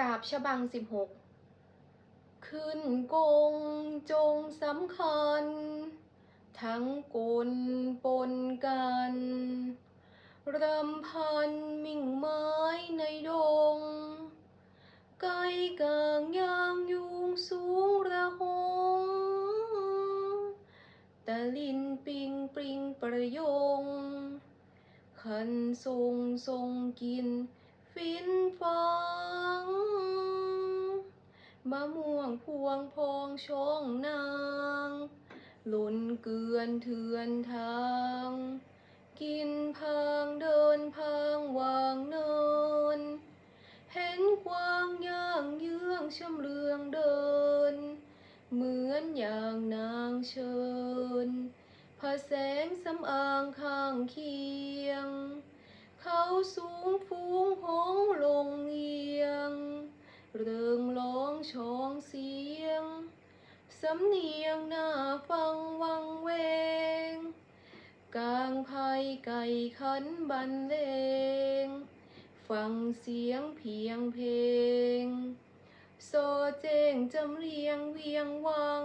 กาบฉบังสิบหกขึ้นกงจงสำคัญ ทั้งกลปนกันรำพันมิ่งไม้ในดง ไก่กลางยางยุงสูงระหงตะลินปิงปริงประยงขันทรงทรงกินฟินฟัง มะม่วงพวงพองช่องนางหล่นเกลือนเถือนทาง กินพางเดินพางวางเนิน เห็นกวางย่างเยื้องชำเลืองเดิน เหมือนอย่างนางเชิญพระแสงสำอางข้างเคียง เขาสู สำเนียงหน้าฟังวังเวง กลางภัยไก่ขันบรรเลง ฟังเสียงเพียงเพลง โซเจงจำเรียงเวียงวัง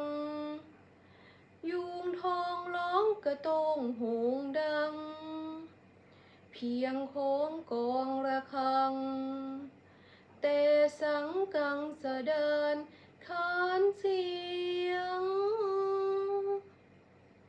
ยุงทองร้องกระตงโหงดัง เพียงโค้งกองระฆัง